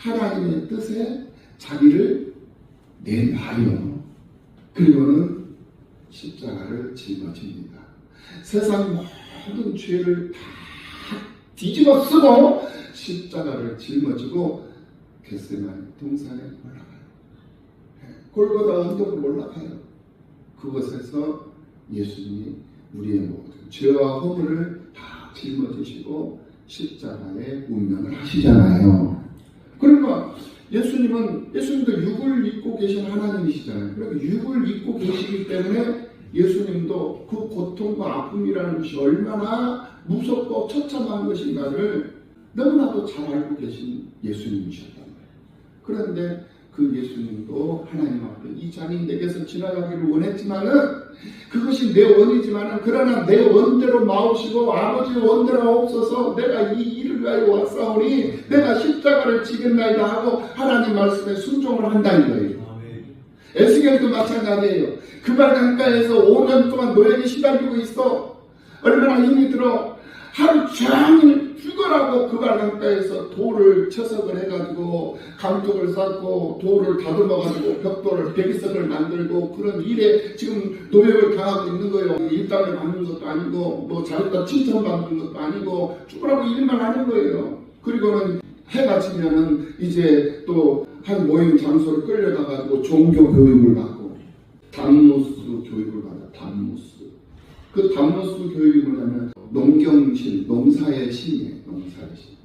하나님의 뜻에 자기를 내놔요. 그리고는 십자가를 짊어집니다. 세상 모든 죄를 다 뒤집어 쓰고 십자가를 짊어지고 겟세마니 동산에 올라가요. 골고다 언덕으로 올라가요. 그곳에서 예수님이 우리의 모든 죄와 허물을 다 짊어지시고 십자가의 운명을 하시잖아요. 예수님은 예수님도 육을 입고 계신 하나님이시잖아요. 그러니까 육을 입고 계시기 때문에 예수님도 그 고통과 아픔이라는 것이 얼마나 무섭고 처참한 것인가를 너무나도 잘 알고 계신 예수님이셨단 말이에요. 그런데 그 예수님도 하나님 앞에 이 잔이 내게서 지나가기를 원했지만은 그것이 내 원이지만은 그러나 내 원대로 마오시고 아버지의 원대로 없어서 내가 이 일을 가지고 왔사오니 내가 십자가를 지겠나이다 하고 하나님 말씀에 순종을 한다는 거예요. 에스겔도 마찬가지예요. 그발 강가에서 5년 동안 노예에 시달리고 있어. 얼마나 힘이 들어. 하루 종일 죽어라고 그발 강가에서 돌을 쳐석을 해가지고 감독을 쌓고 돌을 다듬어가지고 벽돌을 백이석을 만들고 그런 일에 지금 노예를 당하고 있는 거예요. 일당을 받는 것도 아니고 뭐 잘했다 칭찬받는 것도 아니고 죽으라고 일만 하는 거예요. 그리고는 해가 지면은 이제 또 한 모임 장소를 끌려가가지고 종교 교육을 받고 담노스 교육을 받아 담노스 그 담노스 교육이 뭐냐면 농경신 농사의 신이에요 농사의 신.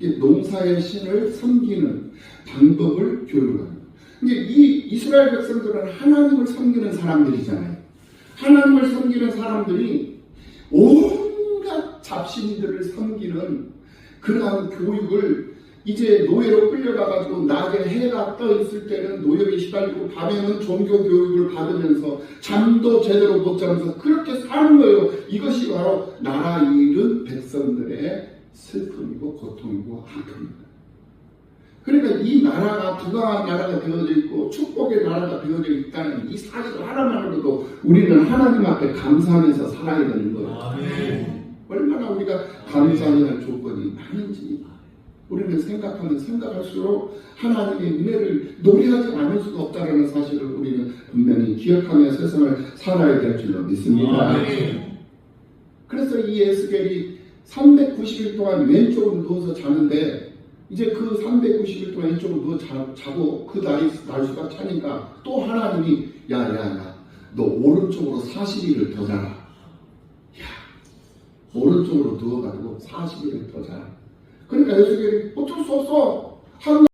이 농사의 신을 섬기는 방법을 교육하는 이제 이 이스라엘 백성들은 하나님을 섬기는 사람들이잖아요. 하나님을 섬기는 사람들이 온갖 잡신들을 섬기는 그러한 교육을 이제 노예로 끌려가가지고 낮에 해가 떠 있을 때는 노역에 시달리고 밤에는 종교 교육을 받으면서 잠도 제대로 못 자면서 그렇게 사는 거예요. 이것이 바로 나라 잃은 백성들의 슬픔이고 고통이고 아픔입니다. 그러니까 이 나라가 부강한 나라가 되어져 있고 축복의 나라가 되어져 있다는 이 사실 하나만으로도 우리는 하나님 앞에 감사하면서 살아야 되는 거예요. 얼마나 우리가 감사해야 할 조건이 많은지 우리는 생각하면 생각할수록 하나님의 은혜를 노래하지 않을 수가 없다는 사실을 우리는 분명히 기억하며 세상을 살아야 될 줄로 믿습니다. 그래서 이 에스겔이 390일 동안 왼쪽으로 누워서 자는데 이제 그 390일 동안 왼쪽으로 누워 자, 자고 그 날이 날수가 차니까 또 하나님이 야야야 너 오른쪽으로 40일을 더 자라. 야 오른쪽으로 누워가지고 40일을 더 자라. 그러니까 에스겔이 어쩔 수 없어. 하루